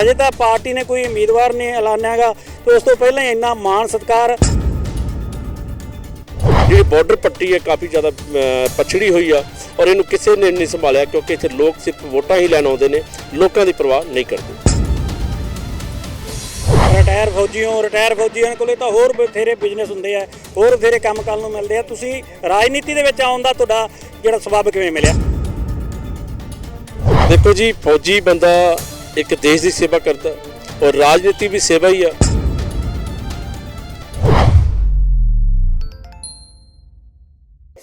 ਅਜੇ ਤਾਂ ਪਾਰਟੀ ਨੇ ਕੋਈ ਉਮੀਦਵਾਰ ਨਹੀਂ ਐਲਾਨਿਆਗਾ ਤੇ ਉਸ ਤੋਂ ਪਹਿਲਾਂ ਹੀ ਇੰਨਾ ਮਾਣ ਸਤਿਕਾਰ ਜਿਹੜੀ ਬਾਰਡਰ ਪੱਟੀ ਹੈ ਕਾਫੀ ਜ਼ਿਆਦਾ ਪਛੜੀ ਹੋਈ ਆ ਔਰ ਇਹਨੂੰ ਕਿਸੇ ਨੇ ਨਹੀਂ ਸੰਭਾਲਿਆ ਕਿਉਂਕਿ ਇੱਥੇ ਲੋਕ ਸਿਰਫ ਵੋਟਾਂ ਹੀ ਲੈਣ ਆਉਂਦੇ ਨੇ ਲੋਕਾਂ ਦੀ ਪਰਵਾਹ ਨਹੀਂ ਕਰਦੇ। ਰਿਟਾਇਰ ਫੌਜੀਓ ਰਿਟਾਇਰ ਫੌਜੀਆਂ ਕੋਲੇ ਤਾਂ ਹੋਰ ਬਥੇਰੇ ਬਿਜ਼ਨਸ ਹੁੰਦੇ ਆ ਹੋਰ ਬਥੇਰੇ ਕੰਮ ਕਰਨ ਨੂੰ ਮਿਲਦੇ ਆ। ਤੁਸੀਂ ਰਾਜਨੀਤੀ ਦੇ ਵਿੱਚ ਆਉਣ ਦਾ ਤੁਹਾਡਾ ਜਿਹੜਾ ਸਬਬ ਕਿਵੇਂ ਮਿਲਿਆ? ਦੇਖੋ ਜੀ ਫੌਜੀ ਬੰਦਾ ਇੱਕ ਦੇਸ਼ ਦੀ ਸੇਵਾ ਕਰਦਾ ਔਰ ਰਾਜਨੀਤੀ ਵੀ ਸੇਵਾ ਹੀ ਆ।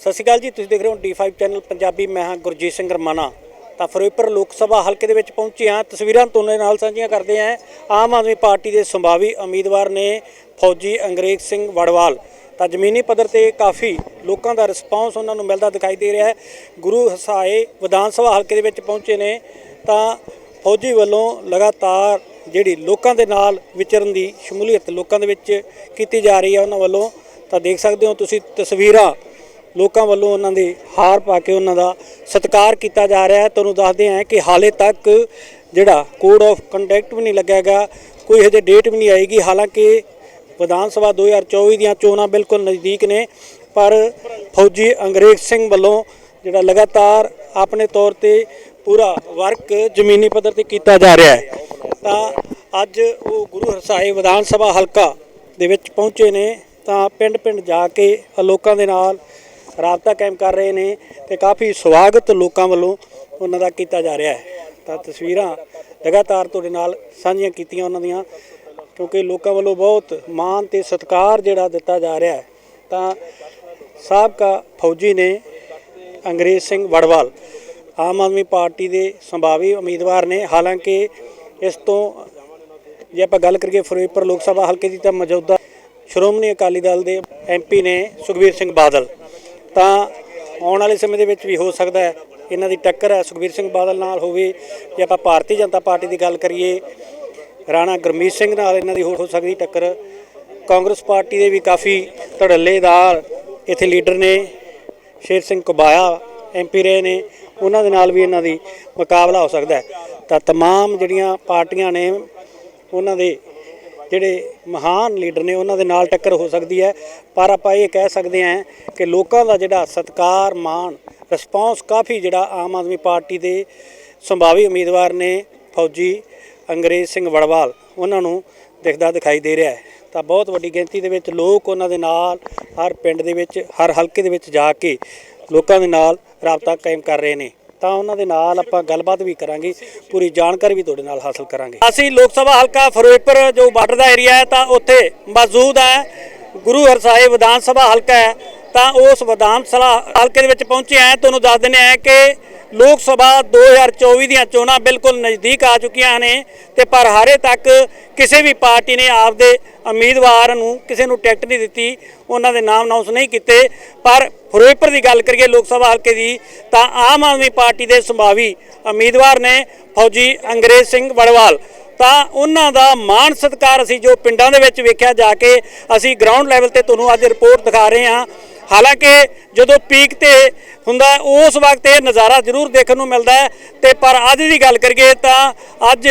ਸਤਿ ਸ਼੍ਰੀ ਅਕਾਲ ਜੀ, ਤੁਸੀਂ ਦੇਖ ਰਹੇ ਹੋ D5 ਚੈਨਲ ਪੰਜਾਬੀ, ਮੈਂ ਹਾਂ ਗੁਰਜੀਤ ਸਿੰਘ ਰਮਾਣਾ। ਤਾਂ ਫਿਰੋਜ਼ਪੁਰ ਲੋਕ ਸਭਾ ਹਲਕੇ ਦੇ ਵਿੱਚ ਪਹੁੰਚੇ ਹਾਂ। ਤਸਵੀਰਾਂ ਤੁਹਾਡੇ ਨਾਲ ਸਾਂਝੀਆਂ ਕਰਦੇ ਹਾਂ। ਆਮ ਆਦਮੀ ਪਾਰਟੀ ਦੇ ਸੰਭਾਵੀ ਉਮੀਦਵਾਰ ਨੇ ਫੌਜੀ ਅੰਗਰੇਜ਼ ਸਿੰਘ ਵੜਵਾਲ। ਤਾਂ ਜ਼ਮੀਨੀ ਪੱਧਰ ਤੇ ਕਾਫੀ ਲੋਕਾਂ ਦਾ ਰਿਸਪਾਂਸ ਉਹਨਾਂ ਨੂੰ ਮਿਲਦਾ ਦਿਖਾਈ ਦੇ ਰਿਹਾ ਹੈ। ਗੁਰੂ ਹਸਾਏ ਵਿਧਾਨ ਸਭਾ ਹਲਕੇ ਦੇ ਵਿੱਚ ਪਹੁੰਚੇ ਨੇ। ਤਾਂ ਫੌਜੀ ਵੱਲੋਂ ਲਗਾਤਾਰ ਜਿਹੜੀ ਲੋਕਾਂ ਦੇ ਨਾਲ ਵਿਚਰਨ ਦੀ ਸ਼ਮੂਲੀਅਤ ਲੋਕਾਂ ਦੇ ਵਿੱਚ ਕੀਤੀ ਜਾ ਰਹੀ ਹੈ, ਉਹਨਾਂ ਵੱਲੋਂ ਤਾਂ ਦੇਖ ਸਕਦੇ ਹੋ ਤੁਸੀਂ ਤਸਵੀਰਾਂ, ਲੋਕਾਂ ਵੱਲੋਂ ਉਹਨਾਂ ਦੇ ਹਾਰ ਪਾ ਕੇ ਉਹਨਾਂ ਦਾ ਸਤਿਕਾਰ ਕੀਤਾ ਜਾ ਰਿਹਾ ਹੈ। ਤੁਹਾਨੂੰ ਦੱਸਦੇ ਹਾਂ ਕਿ ਹਾਲੇ ਤੱਕ ਜਿਹੜਾ ਕੋਡ ਆਫ ਕੰਡਕਟ ਵੀ ਨਹੀਂ ਲੱਗਿਆਗਾ ਕੋਈ ਹਜੇ ਡੇਟ ਵੀ ਨਹੀਂ ਆਏਗੀ। ਹਾਲਾਂਕਿ ਵਿਧਾਨ ਸਭਾ 2024 ਦੀਆਂ ਚੋਣਾਂ ਬਿਲਕੁਲ ਨਜ਼ਦੀਕ ਨੇ, ਪਰ ਫੌਜੀ ਅੰਗਰੇਜ਼ ਸਿੰਘ ਵੱਲੋਂ ਜਿਹੜਾ ਲਗਾਤਾਰ ਆਪਣੇ ਤੌਰ ਤੇ ਪੂਰਾ ਵਰਕ ਜ਼ਮੀਨੀ ਪੱਧਰ ਤੇ ਕੀਤਾ ਜਾ ਰਿਹਾ ਹੈ। ਤਾਂ ਅੱਜ ਉਹ ਗੁਰੂ ਹਰਸਾਏ ਵਿਧਾਨ ਸਭਾ ਹਲਕਾ ਦੇ ਵਿੱਚ ਪਹੁੰਚੇ ਨੇ। ਤਾਂ ਪਿੰਡ-ਪਿੰਡ ਜਾ ਕੇ ਲੋਕਾਂ ਦੇ ਨਾਲ ਰਾਬਤਾ ਕਾਇਮ ਕਰ ਰਹੇ ਨੇ ਤੇ ਕਾਫੀ ਸਵਾਗਤ ਲੋਕਾਂ ਵੱਲੋਂ ਉਹਨਾਂ ਦਾ ਕੀਤਾ ਜਾ ਰਿਹਾ ਹੈ। ਤਾਂ ਤਸਵੀਰਾਂ ਲਗਾਤਾਰ ਤੁਹਾਡੇ ਨਾਲ ਸਾਂਝੀਆਂ ਕੀਤੀਆਂ ਉਹਨਾਂ ਦੀਆਂ, ਕਿਉਂਕਿ ਲੋਕਾਂ ਵੱਲੋਂ ਬਹੁਤ ਮਾਣ ਤੇ ਸਤਿਕਾਰ ਜਿਹੜਾ ਦਿੱਤਾ ਜਾ ਰਿਹਾ ਹੈ। ਤਾਂ ਸਾਬਕਾ ਫੌਜੀ ਨੇ ਅੰਗਰੇਜ਼ ਸਿੰਘ ਵੜਵਾਲ ਆਮ ਆਦਮੀ ਪਾਰਟੀ ਦੇ ਸੰਭਾਵੀ ਉਮੀਦਵਾਰ ਨੇ। ਹਾਲਾਂਕਿ ਇਸ ਤੋਂ ਜੇ ਆਪਾਂ ਗੱਲ ਕਰੀਏ ਫਿਰੋਜ਼ਪੁਰ ਲੋਕ ਸਭਾ ਹਲਕੇ ਦੀ ਤਾਂ ਮੌਜੂਦਾ ਸ਼੍ਰੋਮਣੀ ਅਕਾਲੀ ਦਲ ਦੇ ਐਮਪੀ ਨੇ ਸੁਖਬੀਰ ਸਿੰਘ ਬਾਦਲ। ਤਾਂ ਆਉਣ ਵਾਲੇ ਸਮੇਂ ਦੇ ਵਿੱਚ ਵੀ ਹੋ ਸਕਦਾ ਹੈ ਇਹਨਾਂ ਦੀ ਟੱਕਰ ਹੈ। ਸੁਖਬੀਰ ਸਿੰਘ ਬਾਦਲ ਨਾਲ ਹੋਵੇ ਜੇ ਆਪਾਂ ਭਾਰਤੀ ਜਨਤਾ ਪਾਰਟੀ ਦੀ ਗੱਲ ਕਰੀਏ, ਰਾਣਾ ਗੁਰਮੀਤ ਸਿੰਘ ਨਾਲ ਇਹਨਾਂ ਦੀ ਹੋ ਹੋ ਸਕਦੀ ਟੱਕਰ। ਕਾਂਗਰਸ ਪਾਰਟੀ ਦੇ ਵੀ ਕਾਫੀ ਧੜੱਲੇਦਾਰ ਇੱਥੇ ਲੀਡਰ ਨੇ। ਸ਼ੇਰ ਸਿੰਘ ਕਬਾਇਆ ਐਮਪੀ ਰਹੇ ਨੇ। ਉਹਨਾਂ ਦੇ ਨਾਲ ਵੀ ਇਹਨਾਂ ਦੀ ਮੁਕਾਬਲਾ ਹੋ ਸਕਦਾ ਹੈ ਤਾਂ तमाम ਜਿਹੜੀਆਂ ਪਾਰਟੀਆਂ ਨੇ ਉਹਨਾਂ ਦੇ ਜਿਹੜੇ ਮਹਾਨ ਲੀਡਰ ਨੇ ਉਹਨਾਂ ਦੇ ਨਾਲ ਟੱਕਰ ਹੋ ਸਕਦੀ ਹੈ ਪਰ ਆਪਾਂ ਇਹ ਕਹਿ ਸਕਦੇ ਹਾਂ ਕਿ ਲੋਕਾਂ ਦਾ ਜਿਹੜਾ ਸਤਕਾਰ ਮਾਣ ਰਿਸਪਾਂਸ ਕਾਫੀ ਜਿਹੜਾ ਆਮ ਆਦਮੀ ਪਾਰਟੀ ਦੇ ਸੰਭਾਵੀ ਉਮੀਦਵਾਰ ਨੇ ਫੌਜੀ ਅੰਗਰੇਜ਼ ਸਿੰਘ ਵੜਵਾਲ ਉਹਨਾਂ ਨੂੰ ਦਿਖਦਾ ਦਿਖਾਈ ਦੇ ਰਿਹਾ ਹੈ ਤਾਂ ਬਹੁਤ ਵੱਡੀ ਗਿਣਤੀ ਦੇ ਵਿੱਚ ਲੋਕ ਉਹਨਾਂ ਦੇ ਨਾਲ ਹਰ ਪਿੰਡ ਦੇ ਵਿੱਚ ਹਰ ਹਲਕੇ ਦੇ ਵਿੱਚ ਜਾ ਕੇ ਲੋਕਾਂ ਦੇ ਨਾਲ ਰਾਬਤਾ ਕਾਇਮ ਕਰ ਰਹੇ ਨੇ। ਤਾਂ ਉਹਨਾਂ ਦੇ ਨਾਲ ਆਪਾਂ ਗੱਲਬਾਤ ਵੀ ਕਰਾਂਗੇ, ਪੂਰੀ ਜਾਣਕਾਰੀ ਵੀ ਤੁਹਾਡੇ ਨਾਲ ਹਾਸਲ ਕਰਾਂਗੇ। ਅਸੀਂ ਲੋਕ ਸਭਾ ਹਲਕਾ ਫਿਰੋਜ਼ਪੁਰ, ਜੋ ਬਾਰਡਰ ਦਾ ਏਰੀਆ ਹੈ, ਤਾਂ ਉੱਥੇ ਮੌਜੂਦ ਹੈ, ਗੁਰੂ ਹਰ ਸਾਹਿਬ ਵਿਧਾਨ ਸਭਾ ਹਲਕਾ ਹੈ ਤਾਂ ਉਸ ਵਿਧਾਨ ਸਭਾ ਹਲਕੇ ਦੇ ਵਿੱਚ ਪਹੁੰਚੇ ਆ ਤੁਹਾਨੂੰ ਦੱਸ ਦਿੰਦੇ ਆ ਕਿ ਲੋਕ ਸਭਾ 2024 ਦੀਆਂ ਚੋਣਾਂ ਬਿਲਕੁਲ ਨਜ਼ਦੀਕ ਆ ਚੁੱਕੀਆਂ ਨੇ ਤੇ ਪਰ ਹਾਰੇ ਤੱਕ ਕਿਸੇ ਵੀ ਪਾਰਟੀ ਨੇ ਆਪਦੇ ਉਮੀਦਵਾਰ ਨੂੰ ਕਿਸੇ ਨੂੰ ਟਿਕਟ ਨਹੀਂ ਦਿੱਤੀ, ਉਹਨਾਂ ਦੇ ਨਾਮ ਅਨਾਉਂਸ ਨਹੀਂ ਕੀਤੇ। ਪਰ ਫਿਰੋਜ਼ਪੁਰ ਦੀ ਗੱਲ ਕਰੀਏ ਲੋਕ ਸਭਾ ਹਲਕੇ ਦੀ, ਤਾਂ ਆਮ ਆਦਮੀ ਪਾਰਟੀ ਦੇ ਸੰਭਾਵੀ ਉਮੀਦਵਾਰ ਨੇ ਫੌਜੀ ਅੰਗਰੇਜ਼ ਸਿੰਘ ਵੜਵਾਲ। ਤਾਂ ਉਹਨਾਂ ਦਾ ਮਾਣ ਸਤਿਕਾਰ ਅਸੀਂ ਜੋ ਪਿੰਡਾਂ ਦੇ ਵਿੱਚ ਵੇਖਿਆ ਜਾ ਕੇ ਅਸੀਂ ਗਰਾਊਂਡ ਲੈਵਲ ਤੇ ਤੁਹਾਨੂੰ ਅੱਜ ਰਿਪੋਰਟ ਦਿਖਾ ਰਹੇ ਹਾਂ। ਹਾਲਾਂਕਿ ਜਦੋਂ ਪੀਕ ਤੇ ਹੁੰਦਾ ਉਸ ਵਕਤ ਇਹ ਨਜ਼ਾਰਾ ਜ਼ਰੂਰ ਦੇਖਣ ਨੂੰ ਮਿਲਦਾ ਹੈ। ਤੇ ਪਰ ਅੱਜ ਦੀ ਗੱਲ ਕਰੀਏ ਤਾਂ ਅੱਜ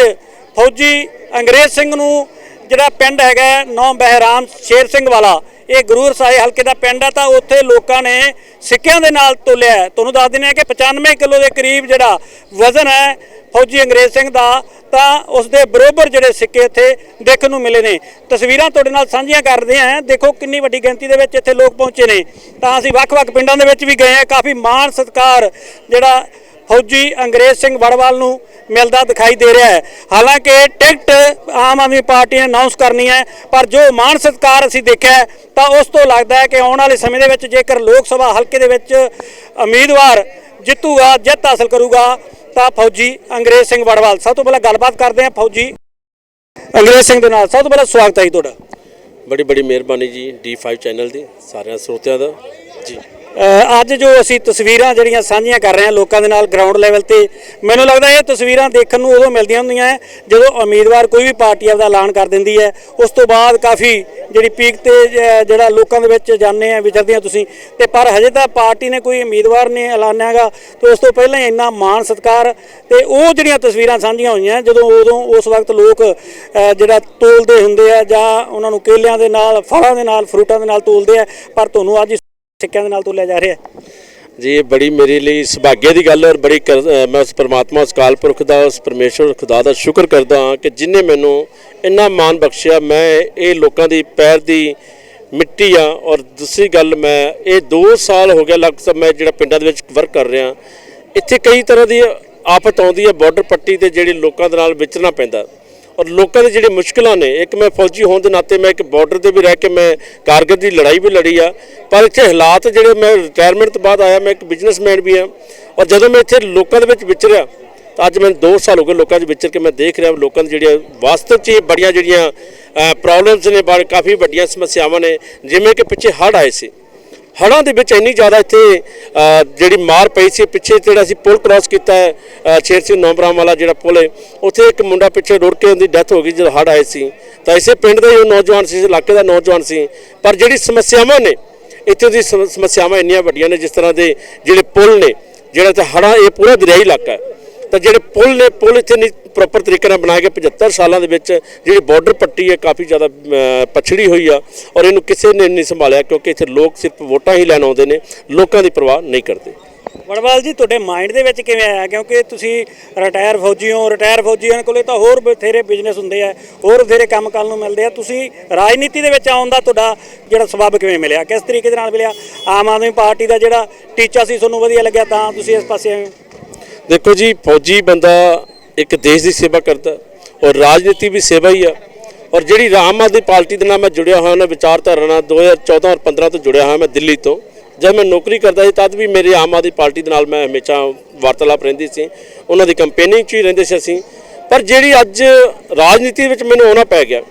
ਫੌਜੀ ਅੰਗਰੇਜ਼ ਸਿੰਘ ਨੂੰ ਜਿਹੜਾ ਪਿੰਡ ਹੈਗਾ ਨੌ ਬਹਿਰਾਮ ਸ਼ੇਰ ਸਿੰਘ ਵਾਲਾ ਇਹ ਗੁਰੂ ਸਾਹਿਬ ਹਲਕੇ ਦਾ ਪਿੰਡ ਹੈ ਤਾਂ ਉੱਥੇ ਲੋਕਾਂ ਨੇ ਸਿੱਕਿਆਂ ਦੇ ਨਾਲ ਤੋਲਿਆ ਤੁਹਾਨੂੰ ਦੱਸ ਦਿੰਦੇ ਹਾਂ ਕਿ 95 ਕਿਲੋ ਦੇ ਕਰੀਬ ਜਿਹੜਾ ਵਜ਼ਨ ਹੈ ਫੌਜੀ ਅੰਗਰੇਜ਼ ਸਿੰਘ ਦਾ, ਤਾਂ ਉਸ ਦੇ ਬਰੋਬਰ ਜਿਹੜੇ ਸਿੱਕੇ ਇੱਥੇ ਦੇਖਣ ਨੂੰ ਮਿਲੇ ਨੇ। ਤਸਵੀਰਾਂ ਤੁਹਾਡੇ ਨਾਲ ਸਾਂਝੀਆਂ ਕਰਦੇ ਹਾਂ। ਦੇਖੋ ਕਿੰਨੀ ਵੱਡੀ ਗਿਣਤੀ ਦੇ ਵਿੱਚ ਇੱਥੇ ਲੋਕ ਪਹੁੰਚੇ ਨੇ। ਤਾਂ ਅਸੀਂ ਵੱਖ-ਵੱਖ ਪਿੰਡਾਂ ਦੇ ਵਿੱਚ ਵੀ ਗਏ ਹਾਂ। ਕਾਫੀ ਮਾਣ ਸਤਿਕਾਰ ਜਿਹੜਾ ਫੌਜੀ ਅੰਗਰੇਜ਼ ਸਿੰਘ ਵੜਵਾਲ ਨੂੰ ਮਿਲਦਾ ਦਿਖਾਈ ਦੇ ਰਿਹਾ ਹੈ। ਹਾਲਾਂਕਿ ਟਿਕਟ ਆਮ ਆਦਮੀ ਪਾਰਟੀ ਨੇ ਅਨਾਉਂਸ ਕਰਨੀ ਹੈ, ਪਰ ਜੋ ਮਾਣ ਸਤਿਕਾਰ ਅਸੀਂ ਦੇਖਿਆ ਤਾਂ ਉਸ ਤੋਂ ਲੱਗਦਾ ਹੈ ਕਿ ਆਉਣ ਵਾਲੇ ਸਮੇਂ ਦੇ ਵਿੱਚ ਜੇਕਰ ਲੋਕ ਸਭਾ ਹਲਕੇ ਦੇ ਵਿੱਚ ਉਮੀਦਵਾਰ ਜਿੱਤੂਗਾ, ਜਿੱਤ ਹਾਸਲ ਕਰੂਗਾ, ਤਾਂ ਫੌਜੀ ਅੰਗਰੇਜ਼ ਸਿੰਘ ਵੜਵਾਲ। ਸਭ ਤੋਂ ਪਹਿਲਾਂ ਗੱਲਬਾਤ ਕਰਦੇ ਹਾਂ ਫੌਜੀ ਅੰਗਰੇਜ਼ ਸਿੰਘ ਦੇ ਨਾਲ। ਸਭ ਤੋਂ ਪਹਿਲਾਂ ਸਵਾਗਤ ਹੈ ਜੀ ਤੁਹਾਡਾ। ਬੜੀ ਬੜੀ ਮਿਹਰਬਾਨੀ ਜੀ D5 ਚੈਨਲ ਦੀ, ਸਾਰਿਆਂ ਸਰੋਤਿਆਂ ਦਾ। ਜੀ। ਅੱਜ ਜੋ ਅਸੀਂ ਤਸਵੀਰਾਂ ਜਿਹੜੀਆਂ ਸਾਂਝੀਆਂ ਕਰ ਰਹੇ ਹਾਂ ਲੋਕਾਂ ਦੇ ਨਾਲ ਗਰਾਊਂਡ ਲੈਵਲ ਤੇ, ਮੈਨੂੰ ਲੱਗਦਾ ਇਹ ਤਸਵੀਰਾਂ ਦੇਖਣ ਨੂੰ ਉਦੋਂ ਮਿਲਦੀਆਂ ਹੁੰਦੀਆਂ ਹੈ ਜਦੋਂ ਉਮੀਦਵਾਰ ਕੋਈ ਵੀ ਪਾਰਟੀ ਆਪਦਾ ਐਲਾਨ ਕਰ ਦਿੰਦੀ ਹੈ। ਉਸ ਤੋਂ ਬਾਅਦ ਕਾਫੀ ਜਿਹੜੀ ਪੀਕ ਤੇ ਜਿਹੜਾ ਲੋਕਾਂ ਦੇ ਵਿੱਚ ਜਾਂਦੇ ਆ ਵਿਚਰਦੇ ਆ ਤੁਸੀਂ। ਤੇ ਪਰ ਹਜੇ ਤਾਂ ਪਾਰਟੀ ਨੇ ਕੋਈ ਉਮੀਦਵਾਰ ਨਹੀਂ ਐਲਾਨਿਆ ਹੈਗਾ। ਤੇ ਉਸ ਤੋਂ ਪਹਿਲਾਂ ਇੰਨਾ ਮਾਣ ਸਤਿਕਾਰ ਤੇ ਉਹ ਜਿਹੜੀਆਂ ਤਸਵੀਰਾਂ ਸਾਂਝੀਆਂ ਹੋਈਆਂ, ਜਦੋਂ ਉਦੋਂ ਉਸ ਵਕਤ ਲੋਕ ਜਿਹੜਾ ਤੋਲਦੇ ਹੁੰਦੇ ਆ ਜਾਂ ਉਹਨਾਂ ਨੂੰ ਕੇਲਿਆਂ ਦੇ ਨਾਲ, ਫਲਾਂ ਦੇ ਨਾਲ, ਫਰੂਟਾਂ ਦੇ ਨਾਲ ਤੋਲਦੇ ਆ, ਪਰ ਤੁਹਾਨੂੰ ਅੱਜ ਸਿੱਕਿਆਂ ਦੇ ਨਾਲ ਤੋਲਿਆ ਜਾ ਰਿਹਾ ਹੈ। ਜੀ ਇਹ ਬੜੀ ਮੇਰੇ ਲਈ ਸੁਭਾਗੇ ਦੀ ਗੱਲ ਔਰ ਬੜੀ ਕਰ- ਅ, ਮੈਂ ਉਸ ਪਰਮਾਤਮਾ ਉਸ ਅਕਾਲ ਪੁਰਖ ਦਾ ਉਸ ਪਰਮੇਸ਼ਵਰ ਖੁਦਾ ਦਾ ਸ਼ੁਕਰ ਕਰਦਾ ਹਾਂ ਕਿ ਜਿਨੇ ਮੈਨੂੰ ਇੰਨਾ ਮਾਣ ਬਖਸ਼ਿਆ। ਮੈਂ ਇਹ ਲੋਕਾਂ ਦੀ ਪੈਰ ਦੀ ਮਿੱਟੀ ਆ ਔਰ ਦੂਸਰੀ ਗੱਲ ਮੈਂ ਇਹ 2 ਸਾਲ ਹੋ ਗਿਆ ਲਗਭਗ ਮੈਂ ਜਿਹੜਾ ਪਿੰਡਾਂ ਦੇ ਵਿੱਚ ਵਰਕ ਕਰ ਰਿਹਾ। ਇੱਥੇ ਕਈ ਤਰ੍ਹਾਂ ਦੀ ਆਫਤ ਆਉਂਦੀ ਹੈ ਬਾਰਡਰ ਪੱਟੀ ਤੇ ਜਿਹੜੇ ਲੋਕਾਂ ਦੇ ਨਾਲ ਵਿਚਰਨਾ ਪੈਂਦਾ। ਔਰ ਲੋਕਾਂ ਦੇ ਜਿਹੜੇ ਮੁਸ਼ਕਲਾਂ ਨੇ, ਇੱਕ ਮੈਂ ਫੌਜੀ ਹੋਣ ਦੇ ਨਾਤੇ ਮੈਂ ਇੱਕ ਬਾਰਡਰ ਤੇ ਵੀ ਰਹਿ ਕੇ ਮੈਂ ਕਾਰਗਰ ਦੀ ਲੜਾਈ ਵੀ ਲੜੀ ਆ। ਪਰ ਇੱਥੇ ਹਾਲਾਤ ਜਿਹੜੇ ਮੈਂ ਰਿਟਾਇਰਮੈਂਟ ਤੋਂ ਬਾਅਦ ਆਇਆ, ਮੈਂ ਇੱਕ ਬਿਜ਼ਨਸਮੈਨ ਵੀ ਆ ਔਰ ਜਦੋਂ ਮੈਂ ਇੱਥੇ ਲੋਕਾਂ ਦੇ ਵਿੱਚ ਵਿਚਰਿਆ ਤਾਂ ਅੱਜ ਮੈਂ 2 ਸਾਲ ਹੋ ਗਏ ਲੋਕਾਂ 'ਚ ਵਿਚਰ ਕੇ ਮੈਂ ਦੇਖ ਰਿਹਾ, ਲੋਕਾਂ ਦੀ ਜਿਹੜੀਆਂ ਵਾਸਤਵ 'ਚ ਇਹ ਬੜੀਆਂ ਜਿਹੜੀਆਂ ਪ੍ਰੋਬਲਮਸ ਨੇ, ਬੜ, ਕਾਫੀ ਵੱਡੀਆਂ ਸਮੱਸਿਆਵਾਂ ਨੇ। ਜਿਵੇਂ ਕਿ ਪਿੱਛੇ ਹੜ੍ਹ ਆਏ ਸੀ। ਹੜ੍ਹਾਂ ਦੇ ਵਿੱਚ ਇੰਨੀ ਜ਼ਿਆਦਾ ਇੱਥੇ ਜਿਹੜੀ ਮਾਰ ਪਈ ਸੀ ਪਿੱਛੇ ਜਿਹੜਾ ਅਸੀਂ ਪੁਲ ਕ੍ਰਾਸ ਕੀਤਾ ਹੈ ਅ, ਸ਼ੇਰ ਸਿੰਘ ਨੌਬਰਾਮ ਵਾਲਾ ਜਿਹੜਾ ਪੁਲ ਹੈ ਉੱਥੇ ਇੱਕ ਮੁੰਡਾ ਪਿੱਛੇ ਰੁੜ ਕੇ ਉਹਦੀ ਡੈਥ ਹੋ ਗਈ ਜਦੋਂ ਹੜ੍ਹ ਆਏ ਸੀ। ਤਾਂ ਇਸੇ ਪਿੰਡ ਦਾ ਹੀ ਉਹ ਨੌਜਵਾਨ ਸੀ ਇਸ ਇਲਾਕੇ ਦਾ ਨੌਜਵਾਨ ਸੀ। ਪਰ ਜਿਹੜੀ ਸਮੱਸਿਆਵਾਂ ਨੇ ਇੱਥੇ ਦੀ ਸਮੱਸਿਆਵਾਂ ਇੰਨੀਆਂ ਵੱਡੀਆਂ ਨੇ ਜਿਸ ਤਰ੍ਹਾਂ ਦੇ ਜਿਹੜੇ ਪੁਲ ਨੇ ਜਿਹੜਾ ਤੇ ਹੜ੍ਹਾਂ ਇਹ ਪੂਰਾ ਦਰਿਆਈ ਇਲਾਕਾ ਹੈ। ਤਾਂ ਜਿਹੜੇ ਪੁਲ ਨੇ, ਪੁਲ ਇੱਥੇ ਨਹੀਂ ਪ੍ਰੋਪਰ ਤਰੀਕੇ ਨਾਲ ਬਣਾਏ ਗਏ। 75 ਸਾਲਾਂ ਦੇ ਵਿੱਚ ਜਿਹੜੀ ਬਾਰਡਰ ਪੱਟੀ ਹੈ, ਕਾਫੀ ਜ਼ਿਆਦਾ ਪਛੜੀ ਹੋਈ ਆ ਔਰ ਇਹਨੂੰ ਕਿਸੇ ਨੇ ਨਹੀਂ ਸੰਭਾਲਿਆ ਕਿਉਂਕਿ ਇੱਥੇ ਲੋਕ ਸਿਰਫ ਵੋਟਾਂ ਹੀ ਲੈਣ ਆਉਂਦੇ ਨੇ, ਲੋਕਾਂ ਦੀ ਪਰਵਾਹ ਨਹੀਂ ਕਰਦੇ। ਵੜਵਾਲ ਜੀ, ਤੁਹਾਡੇ ਮਾਈਂਡ ਦੇ ਵਿੱਚ ਕਿਵੇਂ ਆਇਆ? ਕਿਉਂਕਿ ਤੁਸੀਂ ਰਿਟਾਇਰ ਫੌਜੀ ਹੋ ਰਿਟਾਇਰ ਫੌਜੀਆਂ ਕੋਲੇ ਤਾਂ ਹੋਰ ਬਥੇਰੇ ਬਿਜ਼ਨਸ ਹੁੰਦੇ ਆ, ਹੋਰ ਬਥੇਰੇ ਕੰਮ ਕਰਨ ਨੂੰ ਮਿਲਦੇ ਆ। ਤੁਸੀਂ ਰਾਜਨੀਤੀ ਦੇ ਵਿੱਚ ਆਉਣ ਦਾ ਤੁਹਾਡਾ ਜਿਹੜਾ ਸਬਬ ਕਿਵੇਂ ਮਿਲਿਆ? ਕਿਸ ਤਰੀਕੇ ਦੇ ਨਾਲ ਮਿਲਿਆ? ਆਮ ਆਦਮੀ ਪਾਰਟੀ ਦਾ ਜਿਹੜਾ ਟੀਚਾ ਸੀ, ਤੁਹਾਨੂੰ ਵਧੀਆ ਲੱਗਿਆ ਤਾਂ ਤੁਸੀਂ ਇਸ ਪਾਸੇ ਆਏ ਹੋ? ਦੇਖੋ ਜੀ, ਫੌਜੀ ਬੰਦਾ ਇੱਕ ਦੇਸ਼ ਦੀ ਸੇਵਾ ਕਰਦਾ ਔਰ ਰਾਜਨੀਤੀ ਵੀ ਸੇਵਾ ਹੀ ਆ। ਔਰ ਜਿਹੜੀ ਆਮ ਆਦਮੀ ਪਾਰਟੀ ਦੇ ਨਾਲ ਮੈਂ ਜੁੜਿਆ ਹੋਇਆ ਉਹਨਾਂ ਵਿਚਾਰਧਾਰਾ ਨਾਲ 2014 ਔਰ 15 ਤੋਂ ਜੁੜਿਆ ਹੋਇਆ ਮੈਂ ਦਿੱਲੀ ਤੋਂ। ਜਦ ਮੈਂ ਨੌਕਰੀ ਕਰਦਾ ਸੀ, ਤਦ ਵੀ ਮੇਰੇ ਆਮ ਆਦਮੀ ਪਾਰਟੀ ਦੇ ਨਾਲ ਮੈਂ ਹਮੇਸ਼ਾ ਵਾਰਤਾਲਾਪ ਰਹਿੰਦੀ ਸੀ। ਉਹਨਾਂ ਦੀ ਕੰਪੇਨਿੰਗ 'ਚ ਹੀ ਰਹਿੰਦੇ ਸੀ ਅਸੀਂ। ਪਰ ਜਿਹੜੀ ਅੱਜ ਰਾਜਨੀਤੀ ਵਿੱਚ ਮੈਨੂੰ ਆਉਣਾ ਪੈ ਗਿਆ,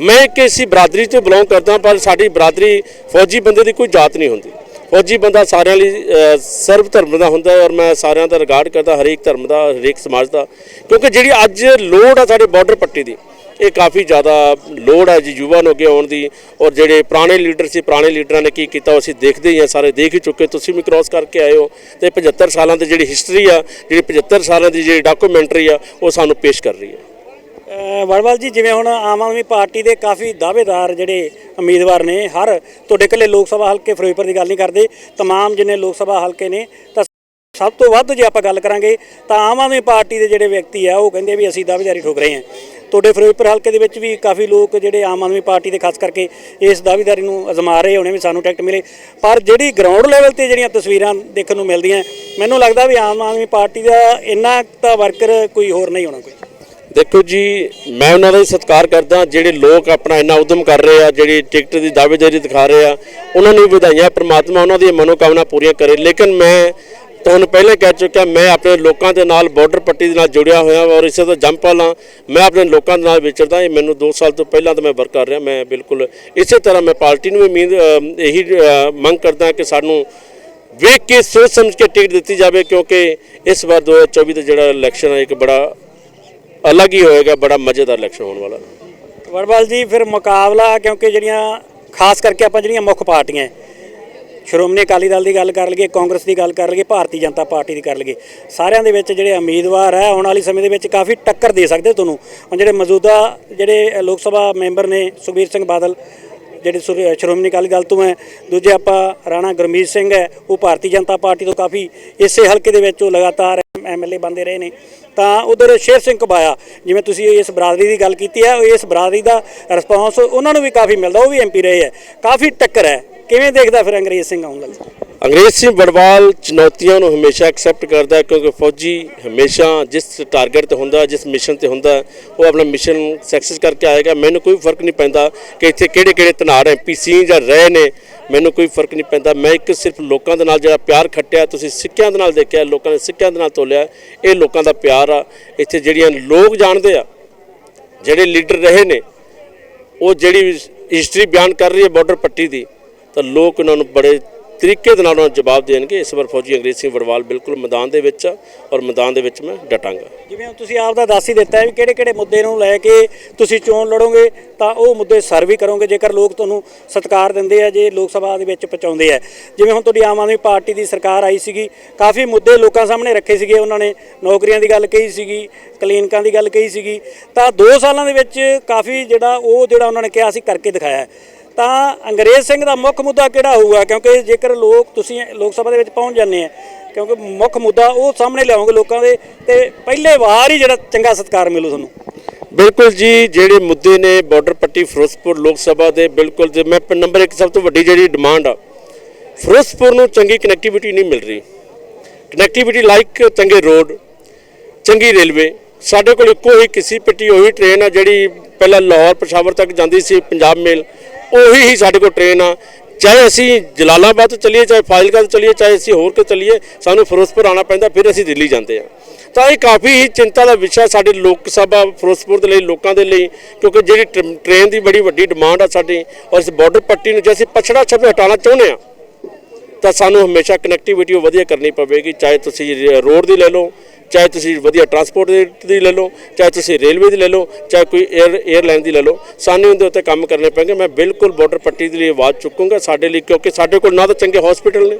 ਮੈਂ ਕਿਸੇ ਬਰਾਦਰੀ ਤੋਂ ਬਿਲੋਂਗ ਕਰਦਾ, ਪਰ ਸਾਡੀ ਬਰਾਦਰੀ ਫੌਜੀ ਬੰਦੇ ਦੀ ਕੋਈ ਜਾਤ ਨਹੀਂ ਹੁੰਦੀ। ਫੌਜੀ ਬੰਦਾ ਸਾਰਿਆਂ ਲਈ ਸਰਵ ਧਰਮ ਦਾ ਹੁੰਦਾ ਔਰ ਮੈਂ ਸਾਰਿਆਂ ਦਾ ਰਿਗਾਰਡ ਕਰਦਾ, ਹਰੇਕ ਧਰਮ ਦਾ, ਹਰੇਕ ਸਮਾਜ ਦਾ। ਕਿਉਂਕਿ ਜਿਹੜੀ ਅੱਜ ਲੋੜ ਆ ਸਾਡੇ ਬਾਰਡਰ ਪੱਟੀ ਦੀ, ਇਹ ਕਾਫੀ ਜ਼ਿਆਦਾ ਲੋੜ ਹੈ ਜੀ ਯੁਵਾ ਨੂੰ ਅੱਗੇ ਆਉਣ ਦੀ। ਔਰ ਜਿਹੜੇ ਪੁਰਾਣੇ ਲੀਡਰ ਸੀ, ਪੁਰਾਣੇ ਲੀਡਰਾਂ ਨੇ ਕੀ ਕੀਤਾ ਉਹ ਅਸੀਂ ਦੇਖਦੇ ਹੀ ਆ, ਸਾਰੇ ਦੇਖ ਹੀ ਚੁੱਕੇ। ਤੁਸੀਂ ਵੀ ਕ੍ਰਾਸ ਕਰਕੇ ਆਏ ਹੋ ਤੇ 75 ਸਾਲਾਂ ਦੀ ਜਿਹੜੀ ਹਿਸਟਰੀ ਆ, ਜਿਹੜੀ 75 ਸਾਲਾਂ ਦੀ ਜਿਹੜੀ ਡਾਕੂਮੈਂਟਰੀ ਆ, ਉਹ ਸਾਨੂੰ ਪੇਸ਼ ਕਰ ਰਹੀ ਹੈ। ਵੜਵਾਲ ਜੀ ਜਿਵੇਂ ਹੁਣ ਆਮ ਆਦਮੀ ਪਾਰਟੀ ਦੇ ਕਾਫੀ ਦਾਅਵੇਦਾਰ ਜਿਹੜੇ ਉਮੀਦਵਾਰ ਨੇ ਹਰ ਤੁਹਾਡੇ ਇਕੱਲੇ ਲੋਕ ਸਭਾ ਹਲਕੇ ਫਿਰੋਜ਼ਪੁਰ ਦੀ ਗੱਲ ਨਹੀਂ ਕਰਦੇ तमाम ਜਿੰਨੇ ਲੋਕ ਸਭਾ ਹਲਕੇ ਨੇ ਤਾਂ ਸਭ ਤੋਂ ਵੱਧ ਜੇ ਆਪਾਂ ਗੱਲ ਕਰਾਂਗੇ ਤਾਂ ਆਮ ਆਦਮੀ ਪਾਰਟੀ ਦੇ ਜਿਹੜੇ ਵਿਅਕਤੀ ਆ ਉਹ ਕਹਿੰਦੇ ਵੀ ਅਸੀਂ ਦਾਅਵੇਦਾਰੀ ਠੋਕ ਰਹੇ ਹਾਂ ਤੁਹਾਡੇ ਫਿਰੋਜ਼ਪੁਰ ਹਲਕੇ ਦੇ ਵਿੱਚ ਵੀ ਕਾਫੀ ਲੋਕ ਜਿਹੜੇ ਆਮ ਆਦਮੀ ਪਾਰਟੀ ਦੇ ਖਾਸ ਕਰਕੇ ਇਸ ਦਾਅਵੇਦਾਰੀ ਨੂੰ ਅਜ਼ਮਾ ਰਹੇ ਹੋਣੇ ਵੀ ਸਾਨੂੰ ਟਿਕਟ ਮਿਲੇ ਪਰ ਜਿਹੜੀ ਗਰਾਊਂਡ ਲੈਵਲ ਤੇ ਜਿਹੜੀਆਂ ਤਸਵੀਰਾਂ ਦੇਖਣ ਨੂੰ ਮਿਲਦੀਆਂ ਮੈਨੂੰ ਲੱਗਦਾ ਵੀ ਆਮ ਆਦਮੀ ਪਾਰਟੀ ਦਾ ਇੰਨਾ ਤਾਂ ਵਰਕਰ ਕੋਈ ਹੋਰ ਨਹੀਂ ਹੋਣਾ ਕੋਈ ਦੇਖੋ ਜੀ, ਮੈਂ ਉਹਨਾਂ ਦਾ ਹੀ ਸਤਿਕਾਰ ਕਰਦਾ, ਜਿਹੜੇ ਲੋਕ ਆਪਣਾ ਇੰਨਾ ਉਦਮ ਕਰ ਰਹੇ ਆ, ਜਿਹੜੀ ਟਿਕਟ ਦੀ ਦਾਅਵੇਦਾਰੀ ਦਿਖਾ ਰਹੇ ਆ, ਉਹਨਾਂ ਨੂੰ ਵੀ ਵਧਾਈਆਂ, ਪ੍ਰਮਾਤਮਾ ਉਹਨਾਂ ਦੀਆਂ ਮਨੋਕਾਮਨਾ ਪੂਰੀਆਂ ਕਰੇ। ਲੇਕਿਨ ਮੈਂ ਤੁਹਾਨੂੰ ਪਹਿਲੇ ਕਹਿ ਚੁੱਕਿਆ, ਮੈਂ ਆਪਣੇ ਲੋਕਾਂ ਦੇ ਨਾਲ ਬਾਰਡਰ ਪੱਟੀ ਦੇ ਨਾਲ ਜੁੜਿਆ ਹੋਇਆ ਔਰ ਇਸੇ ਤੋਂ ਜੰਪਲ ਹਾਂ ਮੈਂ ਆਪਣੇ ਲੋਕਾਂ ਦੇ ਨਾਲ ਵਿਚਰਦਾ, ਇਹ ਮੈਨੂੰ 2 ਸਾਲ ਤੋਂ ਪਹਿਲਾਂ ਤੋਂ ਮੈਂ ਵਰਕ ਕਰ ਰਿਹਾ, ਮੈਂ ਬਿਲਕੁਲ ਇਸੇ ਤਰ੍ਹਾਂ ਮੈਂ ਪਾਰਟੀ ਨੂੰ ਵੀ ਉਮੀਦ ਇਹੀ ਮੰਗ ਕਰਦਾ ਕਿ ਸਾਨੂੰ ਵੇਖ ਕੇ ਸੋਚ ਸਮਝ ਕੇ ਟਿਕਟ ਦਿੱਤੀ ਜਾਵੇ, ਕਿਉਂਕਿ ਇਸ ਵਾਰ 2024 ਦਾ ਜਿਹੜਾ ਇਲੈਕਸ਼ਨ ਹੈ ਇੱਕ ਬੜਾ ਅਲੱਗ ਹੀ ਹੋਏਗਾ, ਬੜਾ ਮਜ਼ੇਦਾਰ ਇਲੈਕਸ਼ਨ ਹੋਣ ਵਾਲਾ। ਵਰਵਾਲ ਜੀ, ਫਿਰ ਮੁਕਾਬਲਾ, ਕਿਉਂਕਿ ਜਿਹੜੀਆਂ, ਖਾਸ ਕਰਕੇ ਆਪਾਂ ਜਿਹੜੀਆਂ ਮੁੱਖ ਪਾਰਟੀਆਂ ਸ਼੍ਰੋਮਣੀ ਅਕਾਲੀ ਦਲ ਦੀ ਗੱਲ ਕਰ ਲਈਏ, ਕਾਂਗਰਸ ਦੀ ਗੱਲ ਕਰ ਲਈਏ, ਭਾਰਤੀ ਜਨਤਾ ਪਾਰਟੀ ਦੀ ਕਰ ਲਈਏ, ਸਾਰਿਆਂ ਦੇ ਵਿੱਚ ਜਿਹੜੇ ਉਮੀਦਵਾਰ ਹੈ, ਆਉਣ ਵਾਲੇ ਸਮੇਂ ਦੇ ਵਿੱਚ ਕਾਫੀ ਟੱਕਰ ਦੇ ਸਕਦੇ ਤੁਹਾਨੂੰ। ਹੁਣ ਜਿਹੜੇ ਮੌਜੂਦਾ ਜਿਹੜੇ ਲੋਕ ਸਭਾ ਮੈਂਬਰ ਨੇ, ਸੁਖਬੀਰ ਸਿੰਘ ਬਾਦਲ, ਜਿਹੜੇ ਸੁਰ- ਸ਼੍ਰੋਮਣੀ ਅਕਾਲੀ ਦਲ ਤੋਂ ਹੈ, ਦੂਜੇ ਆਪਾਂ ਰਾਣਾ ਗੁਰਮੀਤ ਸਿੰਘ ਹੈ, ਉਹ ਭਾਰਤੀ ਜਨਤਾ ਪਾਰਟੀ ਤੋਂ ਕਾਫੀ ਇਸੇ ਹਲਕੇ ਦੇ ਵਿੱਚ ਉਹ ਲਗਾਤਾਰ ਐਮਐਲਏ ਬੰਦੇ ਰਹੇ ਨੇ, ਤਾਂ ਉਧਰ ਸ਼ੇਰ ਸਿੰਘ ਕਬਾਇਆ, ਜਿਵੇਂ ਤੁਸੀਂ ਇਸ ਬਰਾਦਰੀ ਦੀ ਗੱਲ ਕੀਤੀ ਹੈ ਇਸ ਬਰਾਦਰੀ ਦਾ ਰਿਸਪਾਂਸ ਉਹਨਾਂ ਨੂੰ ਵੀ ਕਾਫੀ ਮਿਲਦਾ, ਉਹ ਵੀ ਐਮਪੀ ਰਹੇ ਹੈ। ਕਾਫੀ ਟੱਕਰ ਹੈ। ਕਿਵੇਂ ਦੇਖਦਾ ਫਿਰ ਅੰਗਰੇਜ਼ ਸਿੰਘ ਆਉਣ ਲੱਗਾ ਅੰਗਰੇਜ਼ ਸਿੰਘ ਬੜਵਾਲ ਚੁਣੌਤੀਆਂ ਨੂੰ ਹਮੇਸ਼ਾ ਐਕਸੈਪਟ ਕਰਦਾ ਹੈ, ਕਿਉਂਕਿ ਫੌਜੀ ਹਮੇਸ਼ਾ ਜਿਸ ਟਾਰਗੇਟ ਤੇ ਹੁੰਦਾ, ਜਿਸ ਮਿਸ਼ਨ ਤੇ ਹੁੰਦਾ, ਉਹ ਆਪਣਾ ਮਿਸ਼ਨ ਸਕਸੈਸ ਕਰਕੇ ਆਏਗਾ। ਮੈਨੂੰ ਕੋਈ ਫ਼ਰਕ ਨਹੀਂ ਪੈਂਦਾ ਕਿ ਇੱਥੇ ਕਿਹੜੇ ਕਿਹੜੇ ਤਨਾਰ ਐਮਪੀ ਸੀ ਜਾਂ ਰਹੇ ਨੇ। ਮੈਨੂੰ ਕੋਈ ਫ਼ਰਕ ਨਹੀਂ ਪੈਂਦਾ। ਮੈਂ ਇੱਕ ਸਿਰਫ ਲੋਕਾਂ ਦੇ ਨਾਲ ਜਿਹੜਾ ਪਿਆਰ ਖੱਟਿਆ, ਤੁਸੀਂ ਸਿੱਕਿਆਂ ਦੇ ਨਾਲ ਦੇਖਿਆ, ਲੋਕਾਂ ਨੇ ਸਿੱਕਿਆਂ ਦੇ ਨਾਲ ਤੋਲਿਆ, ਇਹ ਲੋਕਾਂ ਦਾ ਪਿਆਰ ਆ। ਇੱਥੇ ਜਿਹੜੀਆਂ ਲੋਕ ਜਾਣਦੇ ਆ, ਜਿਹੜੇ ਲੀਡਰ ਰਹੇ ਨੇ, ਉਹ ਜਿਹੜੀ ਹਿਸਟਰੀ ਬਿਆਨ ਕਰ ਰਹੀ ਹੈ ਬਾਰਡਰ ਪੱਟੀ ਦੀ, ਤਾਂ ਲੋਕ ਉਹਨਾਂ ਨੂੰ ਬੜੇ ਤਰੀਕੇ ਦੇ ਨਾਲ ਉਹਨਾਂ ਜਵਾਬ ਦੇਣਗੇ। ਇਸ ਵਾਰ ਫੌਜੀ ਅੰਗਰੇਜ਼ ਸਿੰਘ ਵੜਵਾਲ ਬਿਲਕੁਲ ਮੈਦਾਨ ਦੇ ਵਿੱਚ ਆ ਔਰ ਮੈਦਾਨ ਦੇ ਵਿੱਚ ਮੈਂ ਡਟਾਂਗਾ। ਜਿਵੇਂ ਹੁਣ ਤੁਸੀਂ ਆਪ ਦਾ ਦੱਸ ਹੀ ਦਿੱਤਾ ਹੈ ਵੀ ਕਿਹੜੇ ਕਿਹੜੇ ਮੁੱਦੇ ਨੂੰ ਲੈ ਕੇ ਤੁਸੀਂ ਚੋਣ ਲੜੋਗੇ, ਤਾਂ ਉਹ ਮੁੱਦੇ ਸਰ ਵੀ ਕਰੋਗੇ। ਜੇਕਰ ਲੋਕ ਤੁਹਾਨੂੰ ਸਤਿਕਾਰ ਦਿੰਦੇ ਆ, ਜੇ ਲੋਕ ਸਭਾ ਦੇ ਵਿੱਚ ਪਹੁੰਚਾਉਂਦੇ ਆ। ਜਿਵੇਂ ਹੁਣ ਤੁਹਾਡੀ ਆਮ ਆਦਮੀ ਪਾਰਟੀ ਦੀ ਸਰਕਾਰ ਆਈ ਸੀਗੀ, ਕਾਫੀ ਮੁੱਦੇ ਲੋਕਾਂ ਸਾਹਮਣੇ ਰੱਖੇ ਸੀਗੇ। ਉਹਨਾਂ ਨੇ ਨੌਕਰੀਆਂ ਦੀ ਗੱਲ ਕਹੀ ਸੀਗੀ, ਕਲੀਨਿਕਾਂ ਦੀ ਗੱਲ ਕਹੀ ਸੀਗੀ। ਤਾਂ 2 ਸਾਲਾਂ ਦੇ ਵਿੱਚ ਕਾਫੀ ਜਿਹੜਾ ਉਹ ਜਿਹੜਾ ਉਹਨਾਂ ਨੇ ਕਿਹਾ ਸੀ, ਕਰਕੇ ਦਿਖਾਇਆ। ਤਾਂ ਅੰਗਰੇਜ਼ ਸਿੰਘ ਦਾ ਮੁੱਖ ਮੁੱਦਾ ਕਿਹੜਾ ਹੋਊਗਾ? ਕਿਉਂਕਿ ਜੇਕਰ ਲੋਕ ਤੁਸੀਂ ਲੋਕ ਸਭਾ ਦੇ ਵਿੱਚ ਪਹੁੰਚ ਜਾਂਦੇ ਆ, ਕਿਉਂਕਿ ਮੁੱਖ ਮੁੱਦਾ ਉਹ ਸਾਹਮਣੇ ਲਿਆਉਂਗੇ ਲੋਕਾਂ ਦੇ, ਤੇ ਪਹਿਲੇ ਵਾਰ ਹੀ ਜਿਹੜਾ ਚੰਗਾ ਸਤਿਕਾਰ ਮਿਲੂ ਤੁਹਾਨੂੰ। ਬਿਲਕੁਲ ਜੀ, ਜਿਹੜੇ ਮੁੱਦੇ ਨੇ ਬਾਰਡਰ ਪੱਟੀ ਫਿਰੋਜ਼ਪੁਰ ਲੋਕ ਸਭਾ ਦੇ, ਬਿਲਕੁਲ ਜੇ, ਮੈਂ ਨੰਬਰ 1 ਸਭ ਤੋਂ ਵੱਡੀ ਜਿਹੜੀ ਡਿਮਾਂਡ ਆ, ਫਿਰੋਜ਼ਪੁਰ ਨੂੰ ਚੰਗੀ ਕਨੈਕਟੀਵਿਟੀ ਨਹੀਂ ਮਿਲ ਰਹੀ। ਕਨੈਕਟੀਵਿਟੀ ਲਾਈਕ ਚੰਗੇ ਰੋਡ ਚੰਗੀ ਰੇਲਵੇ ਸਾਡੇ ਕੋਲ ਇੱਕੋ ਹੀ ਕਿਸੇ ਪੱਟੀ ਉਹੀ ਟ੍ਰੇਨ ਆ ਜਿਹੜੀ ਪਹਿਲਾਂ ਲਾਹੌਰ, ਪਸ਼ਾਵਰ ਤੱਕ ਜਾਂਦੀ ਸੀ, ਪੰਜਾਬ ਮੇਲ। ਉਹੀ ਹੀ ਸਾਡੇ ਕੋਲ ਟ੍ਰੇਨ ਆ। ਚਾਹੇ ਅਸੀਂ ਜਲਾਲਾਬਾਦ ਤੋਂ ਚੱਲੀਏ, ਚਾਹੇ ਫਾਜ਼ਿਲਕਾ ਤੋਂ ਚੱਲੀਏ, ਚਾਹੇ ਅਸੀਂ ਹੋਰ ਕਿਤੇ ਚੱਲੀਏ, ਸਾਨੂੰ ਫਿਰੋਜ਼ਪੁਰ ਆਉਣਾ ਪੈਂਦਾ, ਫਿਰ ਅਸੀਂ ਦਿੱਲੀ ਜਾਂਦੇ ਆ ਤਾਂ ਇਹ ਕਾਫੀ ਹੀ ਚਿੰਤਾ ਦਾ ਵਿਸ਼ਾ ਸਾਡੇ ਲੋਕ ਸਭਾ ਫਿਰੋਜ਼ਪੁਰ ਦੇ ਲਈ, ਲੋਕਾਂ ਦੇ ਲਈ, ਕਿਉਂਕਿ ਜਿਹੜੀ ਟ੍ਰ- ਟ੍ਰੇਨ ਦੀ ਬੜੀ ਵੱਡੀ ਡਿਮਾਂਡ ਆ ਸਾਡੀ, ਔਰ ਇਸ ਬਾਰਡਰ ਪੱਟੀ ਨੂੰ ਜੇ ਅਸੀਂ ਪਛੜਾ ਛੱਪੇ ਹਟਾਉਣਾ ਚਾਹੁੰਦੇ ਆ ਤਾਂ ਸਾਨੂੰ ਹਮੇਸ਼ਾ ਕਨੈਕਟੀਵਿਟੀ ਉਹ ਵਧੀਆ ਕਰਨੀ ਪਵੇਗੀ, ਚਾਹੇ ਤੁਸੀਂ ਰੋਡ ਦੀ ਲੈ ਲਓ ਚਾਹੇ ਤੁਸੀਂ ਵਧੀਆ ਟਰਾਂਸਪੋਰਟ ਦੀ- ਲੈ ਲਓ, ਚਾਹੇ ਤੁਸੀਂ ਰੇਲਵੇ ਦੀ ਲੈ ਲਓ, ਚਾਹੇ ਕੋਈ 에ਅਰ 에ਅਰਲਾਈਨ ਦੀ ਲੈ ਲਓ, ਸਾਨੂੰ ਉਹਦੇ ਉੱਤੇ ਕੰਮ ਕਰਨੇ ਪੈਣਗੇ। ਮੈਂ ਬਿਲਕੁਲ ਬਾਰਡਰ ਪੱਟੀ ਦੇ ਲਈ ਆਵਾਜ਼ ਚੁੱਕੂੰਗਾ ਸਾਡੇ ਲਈ, ਕਿਉਂਕਿ ਸਾਡੇ ਕੋਲ ਨਾ ਤਾਂ ਚੰਗੇ ਹਸਪੀਟਲ ਨੇ,